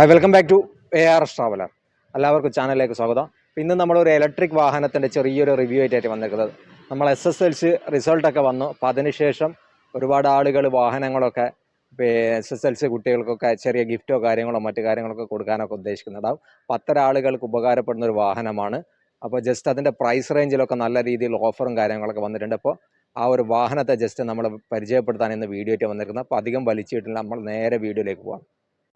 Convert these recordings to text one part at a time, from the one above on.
Hi welcome back to A R S traveller എല്ലാവർക്കും ചാനലിലേക്ക് സ്വാഗതം. ഇന്ന് നമ്മളൊരു ഇലക്ട്രിക് വാഹനത്തിന്റെ ചെറിയൊരു റിവ്യൂ ആയിട്ടായിട്ട് വന്നിരിക്കുന്നത്. നമ്മൾ എസ് എസ് എൽ സി റിസൾട്ടൊക്കെ വന്നു. അപ്പോൾ അതിനുശേഷം ഒരുപാട് ആളുകൾ വാഹനങ്ങളൊക്കെ എസ് എസ് എൽ സി കുട്ടികൾക്കൊക്കെ ചെറിയ ഗിഫ്റ്റോ കാര്യങ്ങളോ മറ്റു കാര്യങ്ങളൊക്കെ കൊടുക്കാനൊക്കെ ഉദ്ദേശിക്കുന്നുണ്ടാവും അപ്പോൾ അത്തരം ആളുകൾക്ക് ഉപകാരപ്പെടുന്ന ഒരു വാഹനമാണ്. അപ്പോൾ ജസ്റ്റ് അതിന്റെ പ്രൈസ് റേഞ്ചിലൊക്കെ നല്ല രീതിയിൽ ഓഫറും കാര്യങ്ങളൊക്കെ വന്നിട്ടുണ്ട്. അപ്പോൾ ആ ഒരു വാഹനത്തെ ജസ്റ്റ് നമ്മൾ പരിചയപ്പെടുത്താൻ ഇന്ന് വീഡിയോ ആയിട്ട് വന്നിരിക്കുന്നത്. അപ്പോൾ അധികം വലിച്ചിട്ടില്ല. നമ്മൾ നേരെ വീഡിയോയിലേക്ക് പോകാം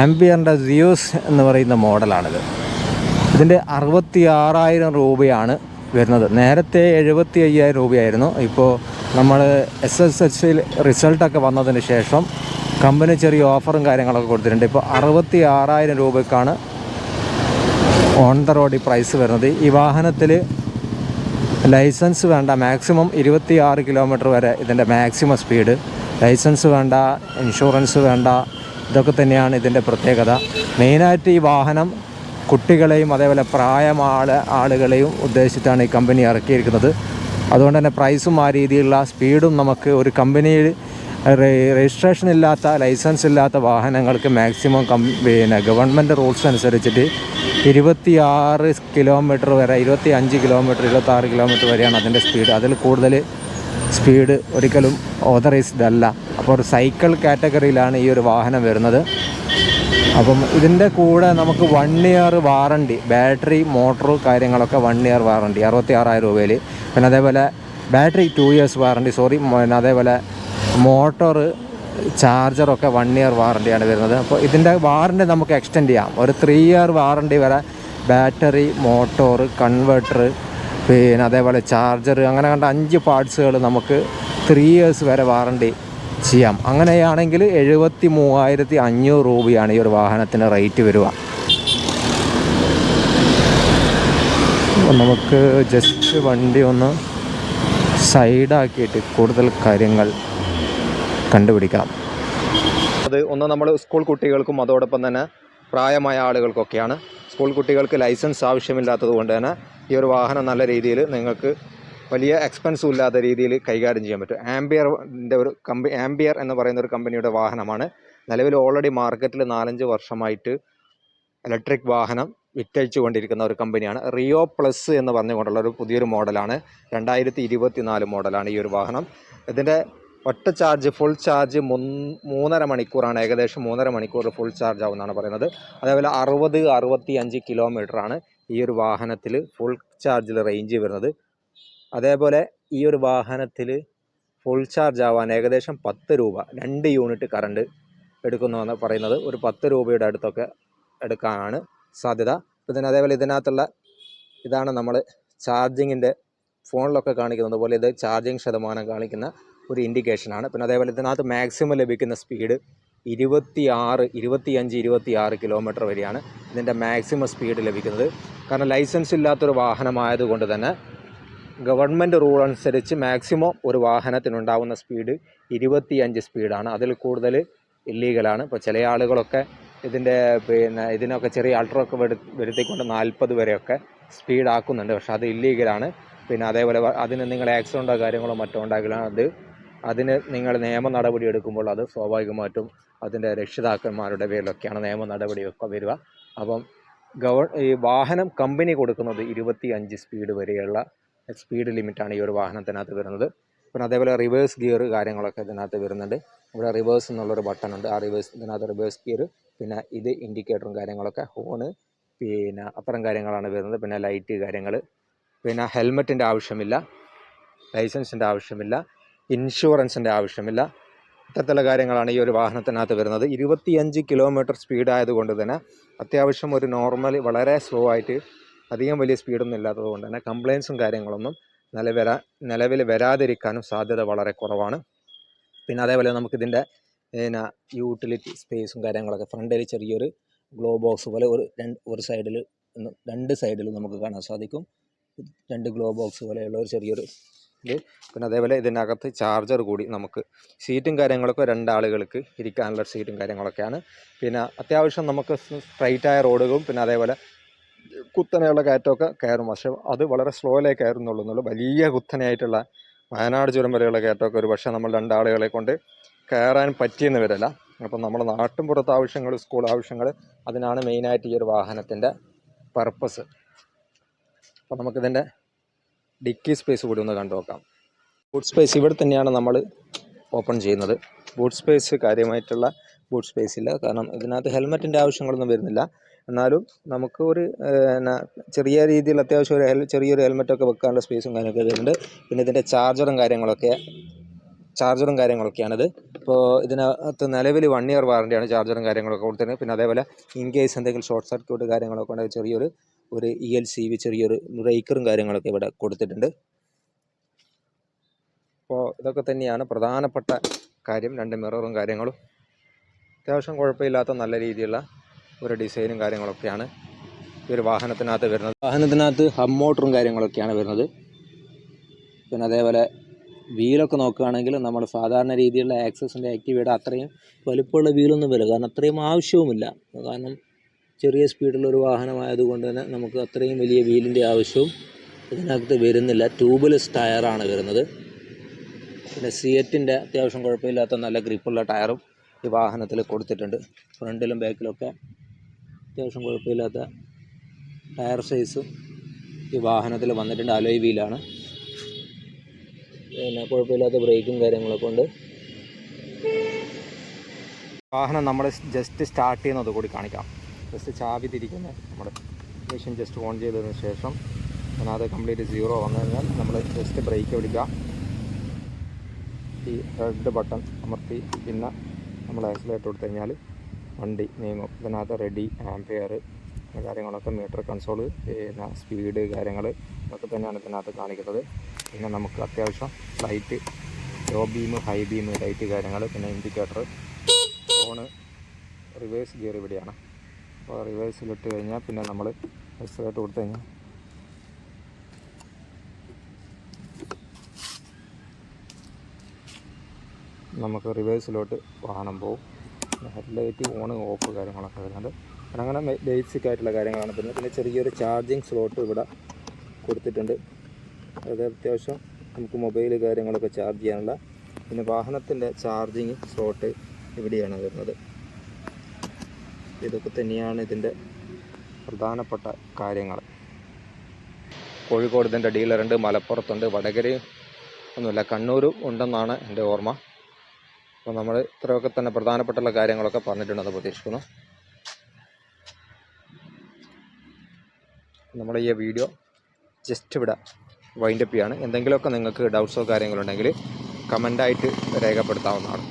ആംബിയറിന്റെ സിയോസ് എന്ന് പറയുന്ന മോഡലാണിത്. ഇതിന്റെ അറുപത്തി ആറായിരം രൂപയാണ് വരുന്നത്. നേരത്തെ എഴുപത്തി അയ്യായിരം രൂപയായിരുന്നു. ഇപ്പോൾ നമ്മൾ എസ് എസ് എസ് റിസൾട്ടൊക്കെ വന്നതിന് ശേഷം കമ്പനി ചെറിയ ഓഫറും കാര്യങ്ങളൊക്കെ കൊടുത്തിട്ടുണ്ട്. ഇപ്പോൾ അറുപത്തി ആറായിരം രൂപയ്ക്കാണ് ഓൺ ദ റോഡ് പ്രൈസ് വരുന്നത്. ഈ വാഹനത്തിൽ ലൈസൻസ് വേണ്ട മാക്സിമം ഇരുപത്തി ആറ് കിലോമീറ്റർ വരെ ഇതിന്റെ മാക്സിമം സ്പീഡ് ലൈസൻസ് വേണ്ട ഇൻഷുറൻസ് വേണ്ട ഇതൊക്കെ തന്നെയാണ് ഇതിന്റെ പ്രത്യേകത. മെയിനായിട്ട് ഈ വാഹനം കുട്ടികളെയും അതേപോലെ പ്രായമാള ആളുകളെയും ഉദ്ദേശിച്ചിട്ടാണ് ഈ കമ്പനി ഇറക്കിയിരിക്കുന്നത്. അതുകൊണ്ട് തന്നെ പ്രൈസും ആ രീതിയിലുള്ള സ്പീഡും നമുക്ക് ഒരു കമ്പനിയിൽ രജിസ്ട്രേഷൻ ഇല്ലാത്ത ലൈസൻസ് ഇല്ലാത്ത വാഹനങ്ങൾക്ക് മാക്സിമം കം പിന്നെ ഗവൺമെന്റ് റൂൾസ് അനുസരിച്ചിട്ട് ഇരുപത്തി ആറ് കിലോമീറ്റർ വരെ ഇരുപത്തി അഞ്ച് കിലോമീറ്റർ ഇരുപത്താറ് കിലോമീറ്റർ വരെയാണ് അതിന്റെ സ്പീഡ് അതിൽ കൂടുതൽ സ്പീഡ് ഒരിക്കലും ഓതറൈസ്ഡ് അല്ല അപ്പോൾ ഒരു സൈക്കിൾ കാറ്റഗറിയിലാണ് ഈ ഒരു വാഹനം വരുന്നത്. അപ്പം ഇതിന്റെ കൂടെ നമുക്ക് one year warranty battery motor കാര്യങ്ങളൊക്കെ വൺ ഇയർ വാറണ്ടി അറുപത്തി ആറായിരം രൂപയിൽ പിന്നെ അതേപോലെ battery two years warranty sorry പിന്നെ അതേപോലെ മോട്ടോർ ചാർജറൊക്കെ വൺ ഇയർ വാറണ്ടിയാണ് വരുന്നത്. അപ്പോൾ ഇതിന്റെ വാറണ്ടി നമുക്ക് എക്സ്റ്റെൻഡ് ചെയ്യാം. ഒരു ത്രീ ഇയർ വാറണ്ടി വരെ ബാറ്ററി മോട്ടോർ കൺവെർട്ടർ പിന്നെ അതേപോലെ ചാർജർ അങ്ങനെ കണ്ട അഞ്ച് പാർട്സുകൾ നമുക്ക് ത്രീ ഇയേഴ്സ് വരെ വാറണ്ടി ചെയ്യാം. അങ്ങനെയാണെങ്കിൽ എഴുപത്തി മൂവായിരത്തി അഞ്ഞൂറ് രൂപയാണ് ഈ ഒരു വാഹനത്തിന് റേറ്റ് വരിക. നമുക്ക് ജസ്റ്റ് വണ്ടി ഒന്ന് സൈഡാക്കിയിട്ട് കൂടുതൽ കാര്യങ്ങൾ കണ്ടുപിടിക്കാം. അത് ഒന്ന് നമ്മൾ സ്കൂൾ കുട്ടികൾക്കും അതോടൊപ്പം തന്നെ പ്രായമായ ആളുകൾക്കൊക്കെയാണ്. സ്കൂൾ കുട്ടികൾക്ക് ലൈസൻസ് ആവശ്യമില്ലാത്തത് കൊണ്ട് തന്നെ ഈ ഒരു വാഹനം നല്ല രീതിയിൽ നിങ്ങൾക്ക് വലിയ എക്സ്പെൻസും ഇല്ലാത്ത രീതിയിൽ കൈകാര്യം ചെയ്യാൻ പറ്റും. ആംബിയറിന്റെ ഒരു കമ്പനി ആംബിയർ എന്ന് പറയുന്ന ഒരു കമ്പനിയുടെ വാഹനമാണ്. നിലവിൽ ഓൾറെഡി മാർക്കറ്റിൽ നാലഞ്ച് വർഷമായിട്ട് ഇലക്ട്രിക് വാഹനം വിറ്റഴിച്ചു കൊണ്ടിരിക്കുന്ന ഒരു കമ്പനിയാണ്. റിയോ പ്ലസ് എന്ന് പറഞ്ഞുകൊണ്ടുള്ള ഒരു പുതിയൊരു മോഡലാണ്. രണ്ടായിരത്തി ഇരുപത്തി നാല് മോഡലാണ് ഈ ഒരു വാഹനം. ഇതിന്റെ ഒറ്റ ചാർജ് ഫുൾ ചാർജ് മൂന്നര മണിക്കൂറാണ്. ഏകദേശം മൂന്നര മണിക്കൂർ ഫുൾ ചാർജ് ആവുമെന്നാണ് പറയുന്നത്. അതേപോലെ അറുപത് അറുപത്തി അഞ്ച് കിലോമീറ്ററാണ് ഈ ഒരു വാഹനത്തിൽ ഫുൾ ചാർജിൽ റേഞ്ച് വരുന്നത്. അതേപോലെ ഈ ഒരു വാഹനത്തിൽ ഫുൾ ചാർജ് ആവാൻ ഏകദേശം പത്ത് രൂപ രണ്ട് യൂണിറ്റ് കറണ്ട് എടുക്കുന്നുവെന്ന് പറയുന്നത് ഒരു പത്ത് രൂപയുടെ അടുത്തൊക്കെ എടുക്കാനാണ് സാധ്യത. ഇതിന് അതേപോലെ ഇതിനകത്തുള്ള ഇതാണ് നമ്മൾ ചാർജിങ്ങിന്റെ ഫോണിലൊക്കെ കാണിക്കുന്നത് പോലെ ഇത് ചാർജിങ് ശതമാനം കാണിക്കുന്ന ഒരു ഇൻഡിക്കേഷനാണ് പിന്നെ അതേപോലെ ഇതിനകത്ത് മാക്സിമം ലഭിക്കുന്ന സ്പീഡ് ഇരുപത്തി ആറ് ഇരുപത്തിയഞ്ച് ഇരുപത്തി ആറ് കിലോമീറ്റർ വരെയാണ് ഇതിന്റെ മാക്സിമം സ്പീഡ് ലഭിക്കുന്നത്. കാരണം ലൈസൻസ് ഇല്ലാത്തൊരു വാഹനമായതുകൊണ്ട് തന്നെ ഗവൺമെന്റ് റൂൾ അനുസരിച്ച് മാക്സിമം ഒരു വാഹനത്തിനുണ്ടാവുന്ന സ്പീഡ് ഇരുപത്തിയഞ്ച് സ്പീഡാണ് അതിൽ കൂടുതൽ ഇല്ലീഗലാണ് ഇപ്പോൾ ചില ആളുകളൊക്കെ ഇതിന്റെ പിന്നെ ഇതിനൊക്കെ ചെറിയ അൾട്രൊക്കെ വെടു വരുത്തിക്കൊണ്ട് നാൽപ്പത് വരെയൊക്കെ സ്പീഡാക്കുന്നുണ്ട് പക്ഷേ അത് ഇല്ലീഗലാണ് പിന്നെ അതേപോലെ അതിന് നിങ്ങൾ ആക്സിഡന്റോ കാര്യങ്ങളോ മറ്റോ ഉണ്ടാകില്ല. അത് അതിന് നിങ്ങൾ നിയമ നടപടി എടുക്കുമ്പോൾ അത് സ്വാഭാവികമായിട്ടും അതിന്റെ രക്ഷിതാക്കന്മാരുടെ പേരിലൊക്കെയാണ് നിയമ നടപടിയൊക്കെ വരിക. അപ്പം ഗവ ഈ വാഹനം കമ്പനി കൊടുക്കുന്നത് ഇരുപത്തി അഞ്ച് സ്പീഡ് വരെയുള്ള സ്പീഡ് ലിമിറ്റാണ് ഈ ഒരു വാഹനത്തിനകത്ത് വരുന്നത്. പിന്നെ അതേപോലെ റിവേഴ്സ് ഗിയർ കാര്യങ്ങളൊക്കെ ഇതിനകത്ത് വരുന്നുണ്ട്. ഇവിടെ റിവേഴ്സ് എന്നുള്ളൊരു ബട്ടൺ ഉണ്ട് ആ റിവേഴ്സ് ഇതിനകത്ത് റിവേഴ്സ് ഗിയർ പിന്നെ ഇത് ഇൻഡിക്കേറ്ററും കാര്യങ്ങളൊക്കെ ഹോണ് പിന്നെ അത്തരം കാര്യങ്ങളാണ് വരുന്നത്. പിന്നെ ലൈറ്റ് കാര്യങ്ങൾ പിന്നെ ഹെൽമെറ്റിന്റെ ആവശ്യമില്ല ലൈസൻസിന്റെ ആവശ്യമില്ല. ഇൻഷുറൻസിന്റെ ആവശ്യമില്ല. ഇത്തരത്തിലുള്ള കാര്യങ്ങളാണ് ഈ ഒരു വാഹനത്തിനകത്ത് വരുന്നത്. ഇരുപത്തിയഞ്ച് കിലോമീറ്റർ സ്പീഡ് ആയതുകൊണ്ട് തന്നെ അത്യാവശ്യം ഒരു നോർമൽ വളരെ സ്ലോ ആയിട്ട് അധികം വലിയ സ്പീഡൊന്നും ഇല്ലാത്തത് കൊണ്ട് തന്നെ കംപ്ലയിൻസും കാര്യങ്ങളൊന്നും നിലവില നിലവിൽ വരാതിരിക്കാനും സാധ്യത വളരെ കുറവാണ്. പിന്നെ അതേപോലെ നമുക്കിതിന്റെ പിന്നെ യൂട്ടിലിറ്റി സ്പേസും കാര്യങ്ങളൊക്കെ ഫ്രണ്ടിൽ ചെറിയൊരു ഗ്ലോ ബോക്സ് പോലെ ഒരു രണ്ട് ഒരു സൈഡിൽ രണ്ട് സൈഡിൽ നമുക്ക് കാണാൻ സാധിക്കും. രണ്ട് ഗ്ലോ ബോക്സ് പോലെയുള്ള ഒരു ചെറിയൊരു പിന്നെ അതേപോലെ ഇതിനകത്ത് ചാർജർ കൂടി നമുക്ക് സീറ്റും കാര്യങ്ങളൊക്കെ രണ്ടാളുകൾക്ക് ഇരിക്കാനുള്ള സീറ്റും കാര്യങ്ങളൊക്കെയാണ്. പിന്നെ അത്യാവശ്യം നമുക്ക് സ്ട്രൈറ്റായ റോഡുകളും പിന്നെ അതേപോലെ കുത്തനെയുള്ള കയറ്റമൊക്കെ കയറും. പക്ഷേ അത് വളരെ സ്ലോയിലേ കയറുന്നുള്ളൂ വലിയ കുത്തനെയായിട്ടുള്ള വയനാട് ചുരം വരെയുള്ള കയറ്റമൊക്കെ ഒരു പക്ഷേ നമ്മൾ രണ്ടാളുകളെ കൊണ്ട് കയറാൻ പറ്റിയെന്ന് വരില്ല. അപ്പം നമ്മുടെ നാട്ടിൻ പുറത്ത് ആവശ്യങ്ങൾ സ്കൂൾ ആവശ്യങ്ങൾ അതിനാണ് മെയിനായിട്ട് ഈ ഒരു വാഹനത്തിന്റെ പർപ്പസ് അപ്പം നമുക്കിതിന്റെ ഡിക്കി സ്പേസ് കൂടി ഒന്ന് കണ്ടു നോക്കാം ബൂട്ട് സ്പേസ് ഇവിടെ തന്നെയാണ് നമ്മൾ ഓപ്പൺ ചെയ്യുന്നത്. ബൂട്ട് സ്പേസ് കാര്യമായിട്ടുള്ള ബൂട്ട് സ്പേസ് ഇല്ല. കാരണം ഇതിനകത്ത് ഹെൽമെറ്റിന്റെ ആവശ്യങ്ങളൊന്നും വരുന്നില്ല. എന്നാലും നമുക്ക് ഒരു ചെറിയ രീതിയിൽ അത്യാവശ്യം ഒരു ചെറിയൊരു ഹെൽമെറ്റൊക്കെ വെക്കാനുള്ള സ്പേസും കാര്യങ്ങളൊക്കെ വരുന്നുണ്ട്. പിന്നെ ഇതിന്റെ ചാർജറും കാര്യങ്ങളൊക്കെ ചാർജറും കാര്യങ്ങളൊക്കെയാണിത്. ഇപ്പോൾ ഇതിനകത്ത് നിലവിൽ വൺ ഇയർ വാറണ്ടിയാണ് ചാർജറും കാര്യങ്ങളൊക്കെ കൊടുത്തിരുന്നത്. പിന്നെ അതേപോലെ ഇൻ കേസ് എന്തെങ്കിലും ഷോർട്ട് സർക്യൂട്ട് കാര്യങ്ങളൊക്കെ ഉണ്ടെങ്കിൽ ചെറിയൊരു ഒരു ഇ എൽ സി വി ചെറിയൊരു ബ്രേക്കറും കാര്യങ്ങളൊക്കെ ഇവിടെ കൊടുത്തിട്ടുണ്ട്. അപ്പോൾ ഇതൊക്കെ തന്നെയാണ് പ്രധാനപ്പെട്ട കാര്യം. രണ്ട് മിററും കാര്യങ്ങളും. അത്യാവശ്യം കുഴപ്പമില്ലാത്ത നല്ല രീതിയിലുള്ള ഒരു ഡിസൈനും കാര്യങ്ങളൊക്കെയാണ് ഈ ഒരു വാഹനത്തിനകത്ത് വരുന്നത്. വാഹനത്തിനകത്ത് ഹബ് മോട്ടറും കാര്യങ്ങളൊക്കെയാണ് വരുന്നത്. പിന്നെ അതേപോലെ വീലൊക്കെ നോക്കുകയാണെങ്കിൽ നമ്മൾ സാധാരണ രീതിയിലുള്ള ആക്സസിന്റെ ആക്റ്റീവയുടെ അത്രയും വലുപ്പമുള്ള വീലൊന്നും വരില്ല. കാരണം അത്രയും ആവശ്യവുമില്ല. കാരണം ചെറിയ സ്പീഡിലുള്ള ഒരു വാഹനമായതുകൊണ്ട് തന്നെ നമുക്ക് അത്രയും വലിയ വീലിന്റെ ആവശ്യവും ഇതിനകത്ത് വരുന്നില്ല. ട്യൂബ്ലെസ് ടയറാണ് വരുന്നത്. പിന്നെ സിയറ്റിന്റെ അത്യാവശ്യം കുഴപ്പമില്ലാത്ത നല്ല ഗ്രിപ്പുള്ള ടയറും ഈ വാഹനത്തിൽ കൊടുത്തിട്ടുണ്ട്. ഫ്രണ്ടിലും ബാക്കിലൊക്കെ അത്യാവശ്യം കുഴപ്പമില്ലാത്ത ടയർ സൈസും ഈ വാഹനത്തിൽ വന്നിട്ടുണ്ട്. അലോയ് വീലാണ്. പിന്നെ കുഴപ്പമില്ലാത്ത ബ്രേക്കും കാര്യങ്ങളൊക്കെ ഉണ്ട്. വാഹനം നമ്മൾ ജസ്റ്റ് സ്റ്റാർട്ട് ചെയ്യുന്നത് കൂടി കാണിക്കാം. ജസ്റ്റ് ചാവി തിരിക്കുന്നത് നമ്മുടെ മെഷീൻ ജസ്റ്റ് ഓൺ ചെയ്തതിന് ശേഷം അതിനകത്ത് കംപ്ലീറ്റ് സീറോ വന്നു കഴിഞ്ഞാൽ നമ്മൾ ജസ്റ്റ് ബ്രേക്ക് പിടിക്കുക ഈ റെഡ് ബട്ടൺ അമർത്തി പിന്നെ നമ്മൾ ആക്സിലേറ്റർ കൊടുത്തു കഴിഞ്ഞാൽ വണ്ടി നീങ്ങും. ഇതിനകത്ത് റെഡി ആംപെയർ കാര്യങ്ങളൊക്കെ മീറ്റർ കൺസോൾ പിന്നെ സ്പീഡ് കാര്യങ്ങൾ ഇതൊക്കെ തന്നെയാണ് ഇതിനകത്ത് കാണിക്കുന്നത്. പിന്നെ നമുക്ക് അത്യാവശ്യം light low beam high beam light കാര്യങ്ങൾ പിന്നെ ഇൻഡിക്കേറ്റർ ഫോണ് റിവേഴ്സ് ഗിയർ ഇവിടെയാണ്. അപ്പോൾ റിവേഴ്സിലിട്ട് കഴിഞ്ഞാൽ പിന്നെ നമ്മൾ എക്സ്ട്രായിട്ട് കൊടുത്തു കഴിഞ്ഞാൽ നമുക്ക് റിവേഴ്സിലോട്ട് വാഹനം പോകും ഹെഡ്ലൈറ്റ് ഓൺ ഓഫ് കാര്യങ്ങളൊക്കെ വരുന്നുണ്ട്. അങ്ങനെ ബേസിക് ആയിട്ടുള്ള കാര്യങ്ങളാണ് പിന്നെ പിന്നെ ചെറിയൊരു ചാർജിങ് സ്ലോട്ട് ഇവിടെ കൊടുത്തിട്ടുണ്ട്. അത് അത്യാവശ്യം നമുക്ക് മൊബൈൽ കാര്യങ്ങളൊക്കെ ചാർജ് ചെയ്യാനുള്ള. പിന്നെ വാഹനത്തിന്റെ ചാർജിങ് സ്ലോട്ട് ഇവിടെയാണ് വരുന്നത്. ഇതൊക്കെ തന്നെയാണ് ഇതിന്റെ പ്രധാനപ്പെട്ട കാര്യങ്ങൾ. കോഴിക്കോട് ഇതിന്റെ ഡീലറുണ്ട് മലപ്പുറത്തുണ്ട് വടകരയും ഒന്നുമില്ല കണ്ണൂരും ഉണ്ടെന്നാണ് എന്റെ ഓർമ്മ. അപ്പോൾ നമ്മൾ ഇത്രയൊക്കെ തന്നെ പ്രധാനപ്പെട്ടുള്ള കാര്യങ്ങളൊക്കെ പറഞ്ഞിട്ടുണ്ടെന്ന് പ്രതീക്ഷിക്കുന്നു. നമ്മൾ ഈ വീഡിയോ ജസ്റ്റ് ഇവിടെ വൈൻഡപ്പ് ചെയ്യാണ്. എന്തെങ്കിലുമൊക്കെ നിങ്ങൾക്ക് ഡൗട്ട്സോ കാര്യങ്ങളുണ്ടെങ്കിൽ കമന്റായിട്ട് രേഖപ്പെടുത്താവുന്നതാണ്.